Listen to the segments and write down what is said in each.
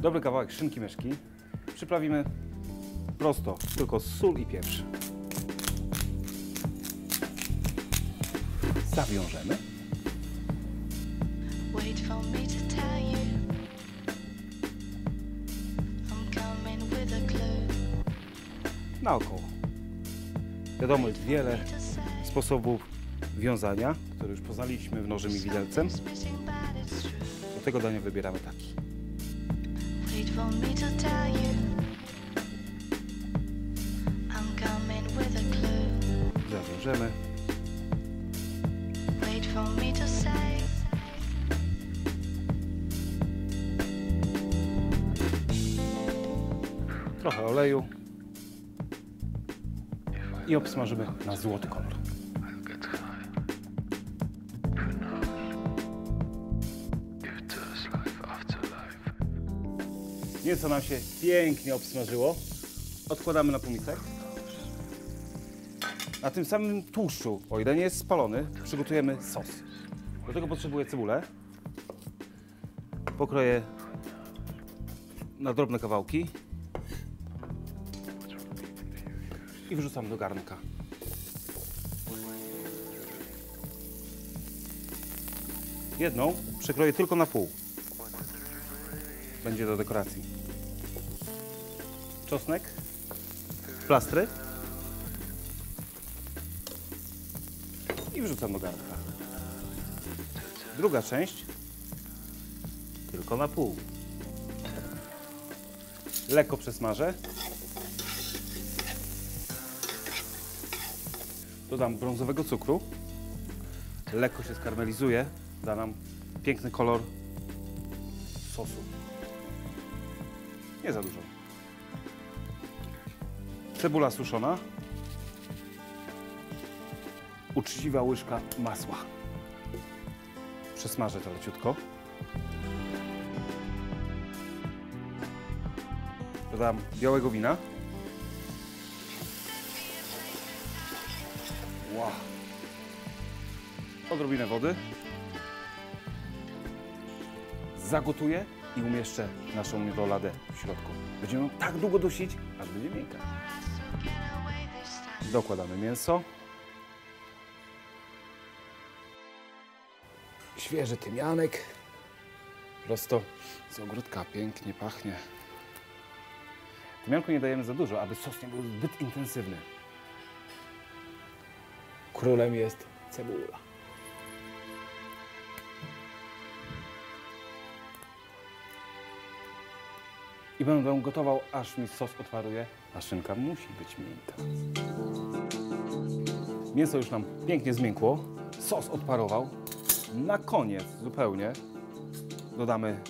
dobry kawałek szynki myszki. Przyprawimy prosto, tylko sól i pieprz. Zawiążemy. Naokoło. Wiadomo, jest wiele sposobów wiązania, które już poznaliśmy w nożem i widelcem. Do tego dania wybieramy taki. Zawiążemy. Trochę oleju. I obsmażymy na złoty kolor. Mięso nam się pięknie obsmażyło. Odkładamy na półmisek. Na tym samym tłuszczu, o ile nie jest spalony, przygotujemy sos. Do tego potrzebuję cebulę. Pokroję na drobne kawałki i wrzucam do garnka. Jedną przekroję tylko na pół. Będzie do dekoracji. Czosnek, plastry i wrzucam do garnka. Druga część tylko na pół. Lekko przesmażę. Dodam brązowego cukru. Lekko się skarmelizuje. Da nam piękny kolor sosu. Nie za dużo. Cebula suszona. Uczciwa łyżka masła. Przesmażę to leciutko. Dodam białego wina. Wow. Odrobinę wody. Zagotuję i umieszczę naszą roladę w środku. Będziemy ją tak długo dusić, aż będzie miękka. Dokładamy mięso. Świeży tymianek. Prosto z ogródka. Pięknie pachnie. Tymianku nie dajemy za dużo, aby sos nie był zbyt intensywny. Królem jest cebula. I będę gotował, aż mi sos odparuje, a szynka musi być miękka. Mięso już nam pięknie zmiękło, sos odparował. Na koniec zupełnie dodamy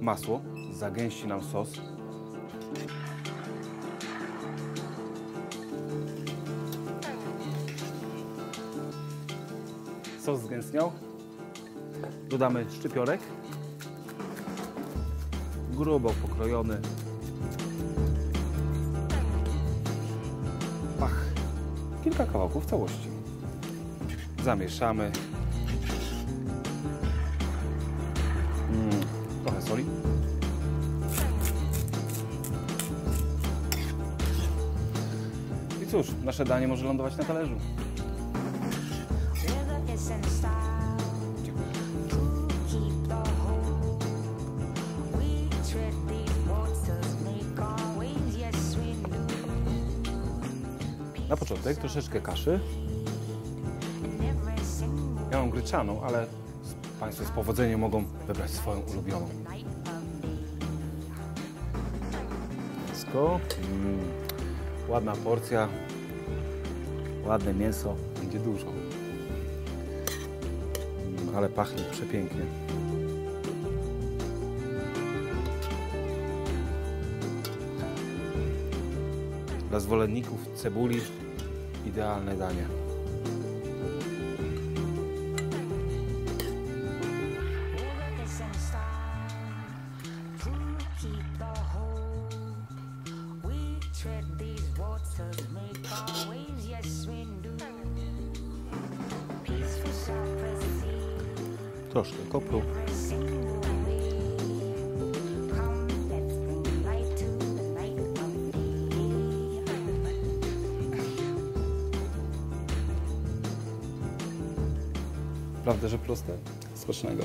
masło, zagęści nam sos. Sos zgęstniał. Dodamy szczypiorek. Grubo pokrojony. Pach. Kilka kawałków całości. Zamieszamy. Mm, trochę soli. I cóż, nasze danie może lądować na talerzu. Na początek troszeczkę kaszy. Ja mam gryczaną, ale Państwo z powodzeniem mogą wybrać swoją ulubioną. Mięsko. Mm, ładna porcja. Ładne mięso. Będzie dużo. Mm, ale pachnie przepięknie. Dla zwolenników cebuli idealne danie. River is Prawda, że proste? Smacznego.